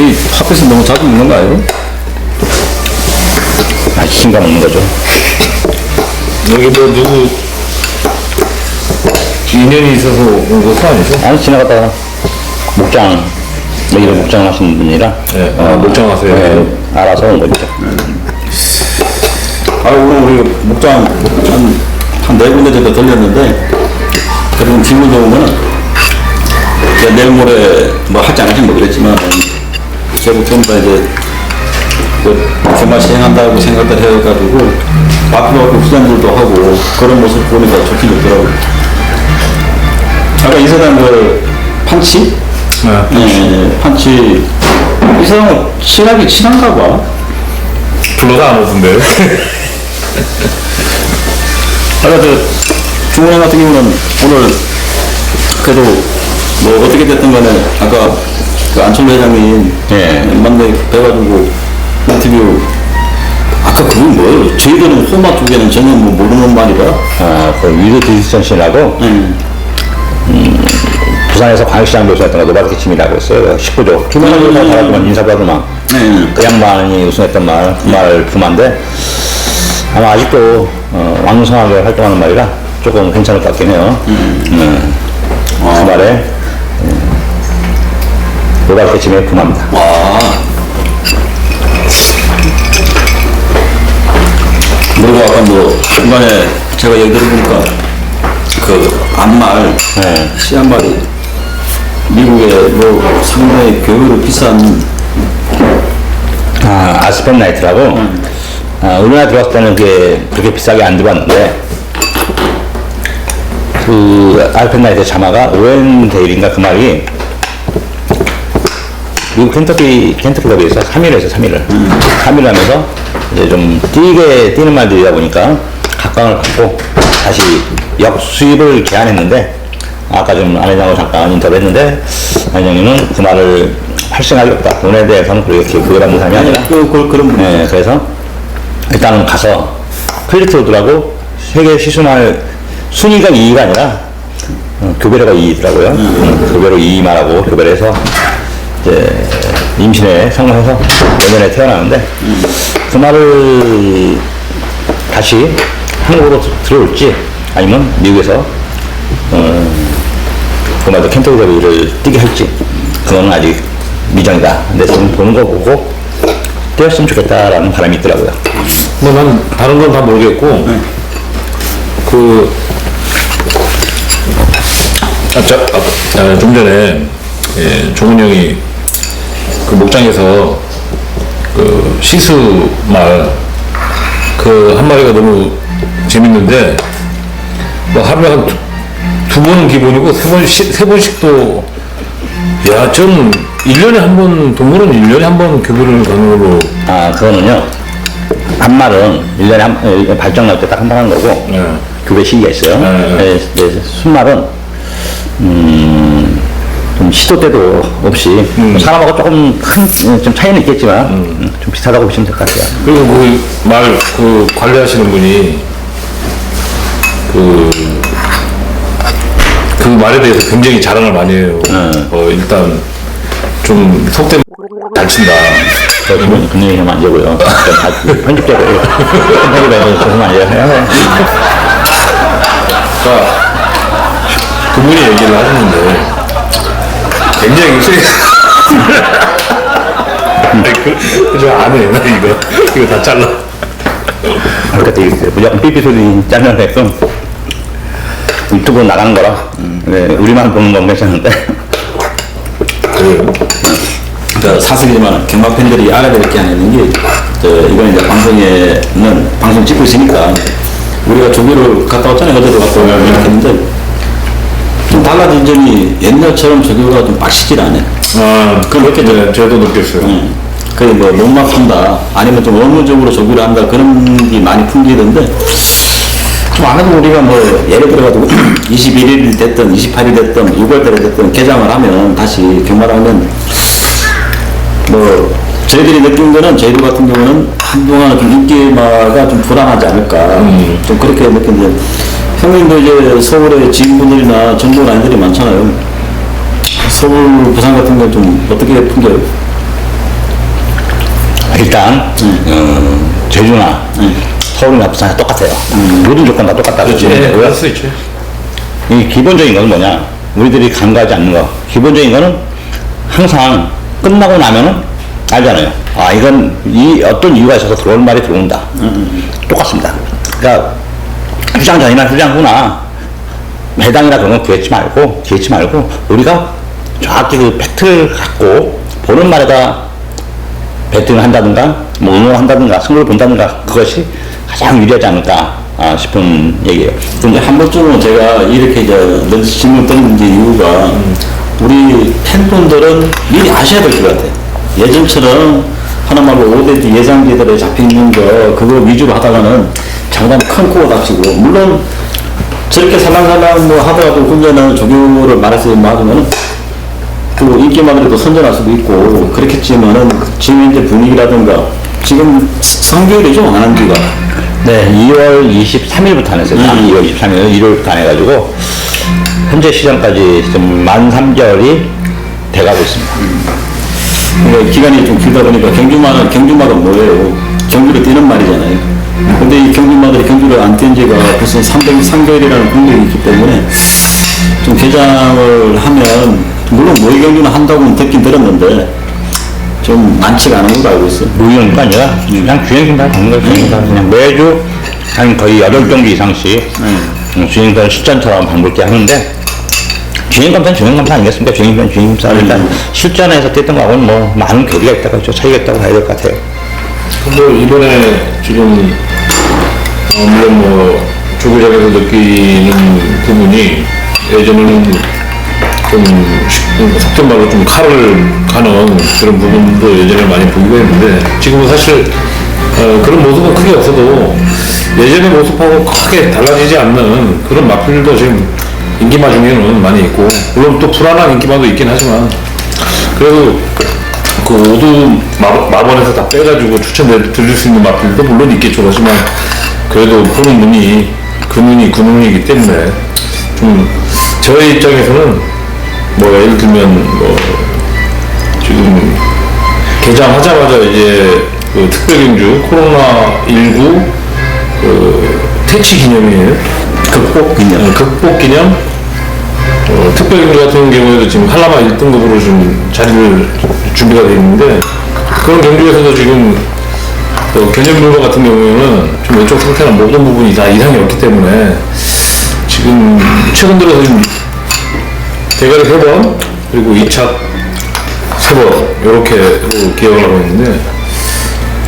우리 학교에서 너무 자주 먹는 거 아니에요? 아, 신가 먹는 거죠. 여기 뭐 누구 인연이 있어서 온 것도 아니죠? 아니, 지나가다가 목장, 여기를 목장 하시는 분이라. 네, 아, 목장 하세요. 네, 알아서 온 거죠. 아, 오늘 우리 목장 한, 한네 군데 정도 들렸는데, 그런 거는, 이제 내일 모레 뭐안 할지 모르겠지만, 다 이제, 그, 개마 시행한다고 생각을 해가지고, 앞으로 후장들도 하고, 그런 모습 보니까 좋긴 좋더라고요. 아까 이 사람 그, 판치? 네. 네, 판치. 이 사람은 친하게 친한가 봐. 불러도 안 오던데. 아까 저 중원회 같은 경우는 오늘 그래도 뭐 어떻게 됐든 간에 아까 그 안철로 회장님 예. 만나 뵈가지고 인터뷰 아까 그건 뭐예요? 저희들은 호마 쪽에는 전혀 뭐 모르는 말이라 아, 그 위드 디스턴션이라고 음. 부산에서 광역시장 교수였던 거 노바르키침이라고 했어요. 19조. 김원호 교수가 잘하지만 인사받으면 네. 그 양반이 우승했던 말, 그 말 부만데 아마 아직도 어, 왕성하게 활동하는 말이라 조금 괜찮을 것 같긴 해요. 음. 그 말에 노바르키침의 부마입니다. 아. 그리고 아까 뭐 중간에 제가 얘기 들어보니까 그 안말 네. 시안말이 미국에 뭐 상당히 교육으로 비싼 아, 아스펜 나이트라고 아, 우리나라 들어왔을 때는 그게 그렇게 비싸게 안 들어왔는데 그 아스펜 나이트 자마가 오웬 데일인가 그 말이 미국 켄터키 켄터키 더비에서 3일을 했어 3일을. 3일을 하면서 이제 좀 뛰게 뛰는 말들이다 보니까 각광을 받고 다시 역수입을 제안했는데 아까 좀 안 회장하고 잠깐 인터뷰했는데 안 회장님은 그 말을 활성하기 없다. 돈에 대해서는 그렇게 부여받는 사람이 아니라. 그, 그, 그런 분 네, 그래서 일단은 가서 클리트로드라고 세계 시순할 순위가 2위가 아니라 어, 교배로가 2위더라고요. 음, 교배로 2위 말하고 교배로 해서 이제 임신에 성공해서 내년에 태어나는데 그 말을 다시 한국으로 들- 들어올지 아니면 미국에서 어, 그 말도 켄터키 더비를 뛰게 할지 그거는 아직 미정이다. 근데 지금 보는 거 보고 뛰었으면 좋겠다라는 바람이 있더라고요. 뭐난 다른 건 다 모르겠고 그 아, 저, 아, 아, 좀 전에 예, 종훈 형이 그 목장에서 그 시수 말 그 한 마리가 너무 재밌는데 뭐 하루에 한두 번은 기본이고 세 번씩 세 번씩도 야, 전 1년에 한 번, 동물은 1년에 한 번 교배를 가는 걸로 아, 그거는요. 한 말은 1년에 한, 어, 발정 날 때 딱 한번 하는 거고, 네. 교배 시기가 있어요. 네, 네. 네, 네, 순말은, 음, 좀 시도 때도 없이, 음. 뭐 사람하고 조금 큰, 음, 좀 차이는 있겠지만, 음, 좀 비슷하다고 보시면 될 것 같아요. 그리고 그 말 그 관리하시는 분이 그, 그 말에 대해서 굉장히 자랑을 많이 해요. 어, 일단 좀 속된 잘 친다. 저 기분, 그 얘기하면 안 되고요. 다 편집자고, 편집에서 죄송한 안 해요. 그러니까 그분이 얘기를 하셨는데 굉장히 세. 그, 그저 안 해, 나 이거. 이거 다 잘라. 그러니까 되게 무조건 삐삐 소리 잘라내끔 유튜브 나가는 거라, 네, 우리만 보는 건 괜찮은데. 그, 그 사실이지만 경마 팬들이 알아야 될 게 하나 있는 게, 저, 이번 이제 방송에는 방송 찍고 있으니까, 우리가 조교를 갔다 왔잖아요. 어제도 갔다 오고 이렇게 했는데, 좀 달라진 점이 옛날처럼 조교가 좀 빡시질 않아요. 아, 그렇게 네, 저도 느꼈어요. 음. 그게 뭐 논막 한다, 아니면 좀 업무적으로 조교를 한다, 그런 게 많이 풍기던데, 좀안 해도 우리가 뭐, 예를 들어가지고, 21일 됐든, 28일 됐든, 6월달에 됐든, 개장을 하면, 다시 경마를 하면, 뭐, 저희들이 느낀 거는, 저희들 같은 경우는 한동안은 좀 인기마가 좀 불안하지 않을까, 좀 그렇게 느끼는데, 형님도 이제 서울에 지인분들이나 전국 라인들이 많잖아요. 서울, 부산 같은 경우 좀 어떻게 풍겨요? 일단 어, 제주나 서울이나 부산이 똑같아요. 모든 조건 다 똑같다고 그렇지. 보시면 예, 되고요. 그럴 수 있죠. 이 기본적인 건 뭐냐? 우리들이 간과하지 않는 거. 기본적인 거는 항상 끝나고 나면은 알잖아요. 아, 이건 이 어떤 이유가 있어서 그런 말이 들어온다. 똑같습니다. 그러니까 휴장 후나 해당이나 그런 거 구했지 말고, 구했지 말고, 우리가 정확히 그 팩트를 갖고 보는 말에다 배팅을 한다든가, 뭐 응원을 한다든가, 승부를 본다든가, 그것이 가장 유리하지 않을까 아, 싶은 얘기예요. 근데 한 번쯤은 제가 이렇게 이제 넌 질문 게 이유가 우리 팬분들은 미리 아셔야 될 것 같아요. 예전처럼 하나말로 5대 예상지들에 잡혀 있는 거 그거 위주로 하다가는 장담 큰 코가 닥치고 물론 저렇게 살랑살랑 뭐 하더라도 훈련을 조교를 말해서 맞으면은 그 인기만으로도 선전할 수도 있고 그렇겠지만은 지금 현재 분위기라든가 지금 3개월이죠 안한 지가 네, 2월 23일부터 안 했어요. 음. 2월 23일, 1월부터 안 해가지고, 현재 시점까지 지금 만 3개월이 돼가고 있습니다. 그러니까 기간이 좀 길다 보니까 경주마다 경주마다 뭐예요? 경주를 뛰는 말이잖아요. 근데 이 경주마들이 경주를 안 뛴 지가 벌써 300, 3개월이라는 공격이 있기 때문에 좀 개장을 하면 물론 모의 경주는 한다고는 듣긴 들었는데 좀 많지가 않은 걸로 알고 있어요. 무이용가 아니라 그냥 주행심사 가는 거예요. 주행심사 그냥 매주 한 거의 8경기 이상씩 음, 주행검사 실전처럼 반복해 하는데 주행검사는 주행검사 아니겠습니까? 주행검사는 주행검사 일단 실전에서 뛰었던 거하고는 뭐 많은 괴리가 있다고. 차이가 있다고 봐야 될 것 같아요. 뭐 이번에 지금 어, 물론 뭐 조교장에서 느끼는 부분이 예전에는 좀 쉽- 속된 말로 좀 칼을 가는 그런 부분도 예전에 많이 보기도 했는데 지금은 사실 어, 그런 모습은 크게 없어도 예전의 모습하고 크게 달라지지 않는 그런 마필도 지금 인기마 중에는 많이 있고 물론 또 불안한 인기마도 있긴 하지만 그래도 그 오두 마- 마번에서 다 빼가지고 추천 드릴 수 있는 마필도 물론 있겠죠. 하지만 그래도 보는 눈이 그 눈이 그 눈이기 때문에 좀 저의 입장에서는 뭐 예를 들면 뭐 지금 개장하자마자 이제 그 특별경주 코로나 19그 퇴치 기념이에요. 극복 기념. 네, 극복 기념 어, 특별경주 같은 경우에도 지금 한라마 1등급으로 지금 자리를 준비가 되어 있는데 그런 경주에서도 지금 그 견적률과 같은 경우에는 좀 왼쪽 상태나 모든 부분이 다 이상이 없기 때문에 지금 최근 들어서 대가리 3번 그리고 2차 3번 이렇게로 기억을 하고 있는데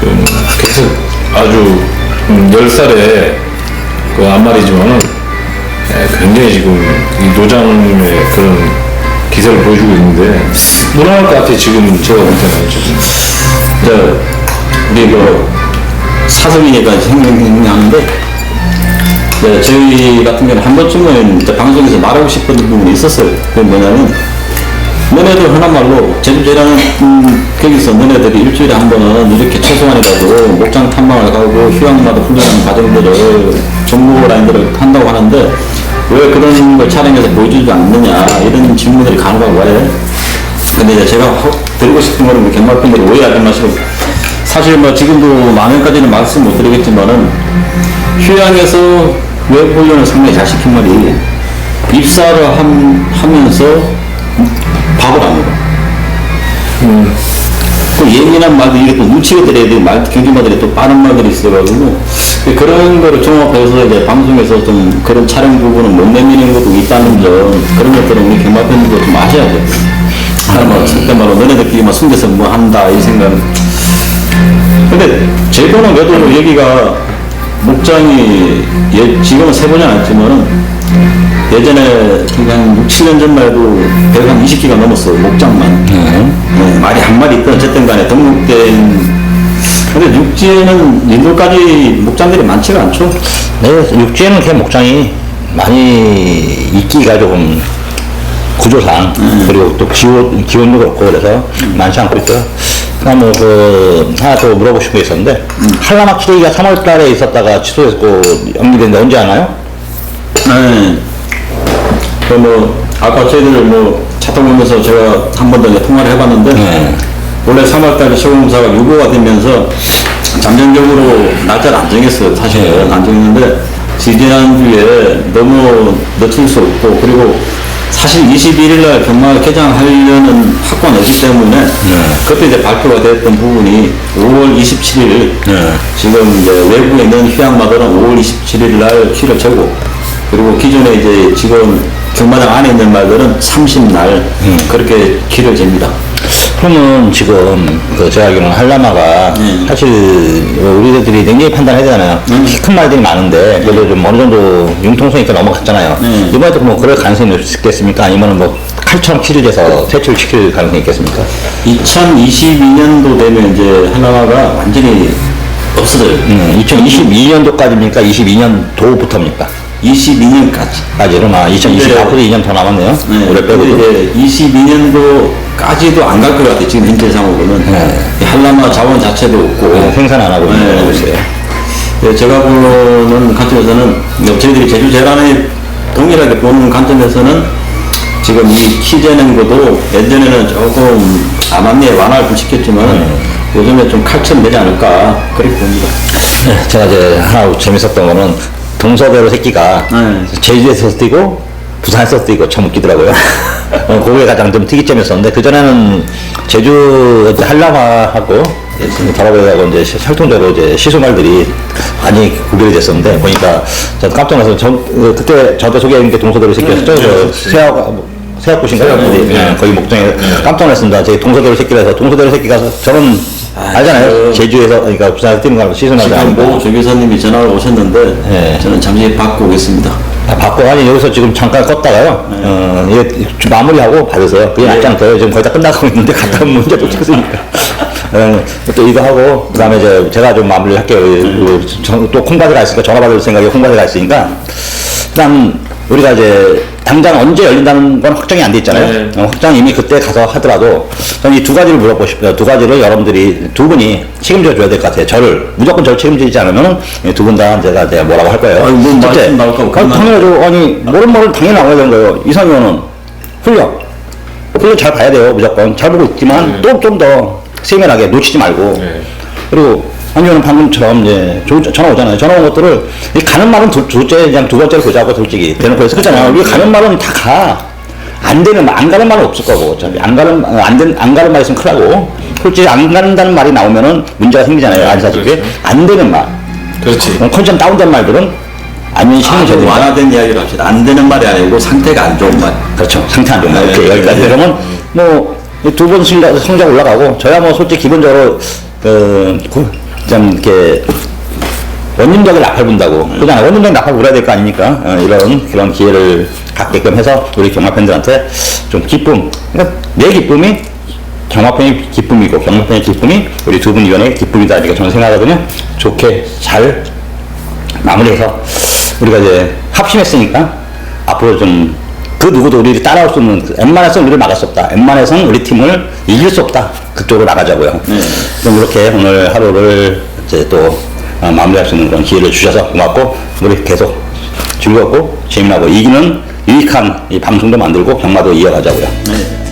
지금 계속 아주 음, 10살에 그 앞말이지만은 예, 굉장히 지금 이 노장의 그런 기세를 보여주고 있는데 무난할 것 같아 지금 제가 볼 때는. 지금 저 우리 그 사석이니까 생각나는데 네, 저희 같은 경우는 한 번쯤은 방송에서 말하고 싶은 부분이 있었어요. 그게 뭐냐면 너네들 하나 말로 제주제라는 음, 거기서 너네들이 일주일에 한 번은 이렇게 최소한이라도 목장 탐방을 가고 휴양마다 훈련하는 과정들을 정보 라인들을 한다고 하는데 왜 그런 걸 촬영해서 보여주지 않느냐 이런 질문들이 간혹 와요. 근데 제가 하- 드리고 싶은 거는 갱말팬들이 오해하지 마시고 사실 뭐 지금도 많은까지는 말씀 못 드리겠지만은 휴양에서 외부 훈련을 상당히 잘 시킨 말이 입사를 함- 하면서 밥을 안 먹어. 그 예민한 말도 이게 또 눈치가 들어야 돼. 말, 경주마들이 또 빠른 말들이 있어가지고. 그런 거를 종합해서 이제 방송에서 좀 그런 촬영 부분은 못 내미는 것도 있다는 점, 그런 것들은 우리 경마팬들도 좀 아셔야 돼. 하나 뭐, 그때 말로 너네들끼리 막 숨겨서 뭐 한다, 이 생각은. 근데 제도는 그래도 여기가 목장이 예, 지금은 세보지 않았지만은 예전에 그냥 6, 7년 전만 해도 배가 한 20기가 넘었어요 목장만. 네, 말이 한 마리 있든 어쨌든 간에 등록된. 근데 육지에는 인도까지 목장들이 많지가 않죠? 네, 육지에는 그냥 목장이 많이 있기가 조금 구조상. 그리고 또 기온, 기온도 그렇고 그래서 많지 않고 있고요. 그다음 뭐그 하나 더 물어보고 싶은 게 있었는데 한라막 치레기가 3월 달에 있었다가 취소했고 연기됐는데 언제 하나요? 네. 그그뭐 아까 저희들 뭐 차 타고 오면서 제가 한 번 더 통화를 해봤는데 네. 원래 3월달에 시공사가 유보가 되면서 잠정적으로 날짜를 안 정했어요. 사실은 안 정했는데 지지난주에 너무 늦출 수 없고 그리고 사실 21일 날 경마 개장하려는 없기 때문에 그때 이제 발표가 됐던 부분이 5월 27일 네. 지금 이제 외부에 있는 휴양마들은 5월 27일 날 키를 재고 그리고 기존에 이제 지금 경마장 안에 있는 말들은 30날 그렇게 키를 잽니다. 그러면 지금 그 제가 알기로는 한라마가 음. 사실 우리들이 굉장히 판단해야 되잖아요. 키큰 말들이 많은데 그래도 좀 어느 정도 융통성 있게 넘어갔잖아요. 음. 이번에도 뭐 그럴 가능성이 있겠습니까? 아니면 뭐 칼처럼 키를 재서 퇴출을 시킬 가능성이 있겠습니까? 2022년도 되면 이제 하나가 완전히 없어져요. 음, 2022년도까지입니까? 22년도부터입니까? 22년까지. 까지는 아, 2024년도 2년 더 남았네요. 네, 올해. 근데 이제 22년도까지도 안 갈 것 같아요. 지금 현재 상황으로는. 네. 이 한라마 자원 자체도 없고. 네, 생산 안 하고 있는 네. 거고 있어요. 네, 제가 보는 관점에서는 저희들이 제주 재단에 동일하게 보는 관점에서는 지금 이 것도 예전에는 조금 암암리에 완화를 좀 시켰지만 네. 요즘에 좀 칼처럼 되지 않을까 그렇게 봅니다. 네, 제가 이제 하나 재밌었던 거는 동서대로 새끼가 네. 제주에서 뛰고 부산에서 뛰고 참 웃기더라고요. 어, 그게 가장 좀 특이점이었었는데 그전에는 제주 한라마하고 바라보하고 이제 시- 활동적으로 이제 시소말들이 많이 구별이 됐었는데 보니까 저 깜짝 놀라서 저, 그, 그때 저한테 소개해준 게 동서대로 새끼였죠. 저 세하고 세학꽃인가요? 세학꽃, 네, 네. 거기 목장에 깜짝 놀랐습니다. 제 동서대로 새끼라서 동서대로 새끼가 저는 알잖아요. 그- 제주에서 그러니까 부산에서 뛰는 거 시즌하지 지금 않고 모 조교사님이 전화를 오셨는데 네. 저는 잠시 받고 오겠습니다. 아, 받고 아니 여기서 지금 잠깐 껐다가요. 어, 이게 좀 마무리하고 받으세요. 그게 낫지 않고요. 지금 거의 다 끝나가고 있는데 갔다 오면 문제 또 찍으니까. 어, 또 이거 하고 그다음에 이제 제가 좀 마무리 할게요. 그 전- 또 콩받이가 있으니까 전화 받을 생각에 콩받이가 있으니까. 그다음 우리가 이제 당장 언제 열린다는 건 확정이 안 돼 있잖아요. 네. 어, 확정 이미 그때 가서 하더라도 저는 이 두 가지를 물어보고 싶어요. 두 가지를 여러분들이 두 분이 책임져 줘야 될 것 같아요. 저를 무조건 저를 책임지지 않으면 두 분 다 제가 제가 뭐라고 할 거예요. 아니, 뭔 첫째, 겁나. 당연하죠. 아니 모른 말은 당연히 나와야 되는 거예요. 이상 의원은 훈련, 훈련 잘 봐야 돼요. 무조건 잘 보고 있지만 또좀 더 세밀하게 놓치지 말고 네. 그리고 아니면 방금처럼 이제 조- 전화 오잖아요. 전화 온 것들을 이 가는 말은 두, 둘째 그냥 두 번째로 보자고 솔직히 대놓고 해서 그렇잖아요. 우리 가는 말은 다 가. 안 되는 말, 안 가는 말은 없을 거고 어차피 안 가는 안, 된, 안 가는 말 있으면 큰일 나고 솔직히 안 간다는 말이 나오면은 문제가 생기잖아요. 안사집에 그렇죠. 안 되는 말, 그렇지. 어, 컨디션 다운된 말들은 아니면 아주 책임져야 됩니다. 완화된 이야기를 합시다. 안 되는 말이 아니고 상태가 안 좋은 말. 그렇죠. 상태 안 좋은 말. 네, 오케이. 여기까지. 네. 그러면 뭐, 두번 성적, 성적 올라가고, 저야 뭐 솔직히 기본적으로, 그, 구- 좀 이렇게, 원님적인 낙팔 분다고. 그냥 원님적인 낙팔 불어야 될 거 아닙니까? 어, 이런, 그런 기회를 갖게끔 해서 우리 경마 팬들한테 좀 기쁨. 그러니까 내 기쁨이 경마팬의 기쁨이고, 경마팬의 기쁨이 우리 두 분 위원의 기쁨이다. 이렇게 저는 생각하거든요. 좋게 잘 마무리해서 우리가 이제 합심했으니까 앞으로 좀 그 누구도 우리를 따라올 수 없는 그 웬만해서는 우리를 막을 수 없다. 웬만해서는 우리 팀을 이길 수 없다. 그쪽으로 나가자고요. 그럼 이렇게 오늘 하루를 이제 또 어, 마무리할 수 있는 그런 기회를 주셔서 고맙고 우리 계속 즐겁고 재미나고 이기는 유익한 이 방송도 만들고 경마도 이어가자고요. 네.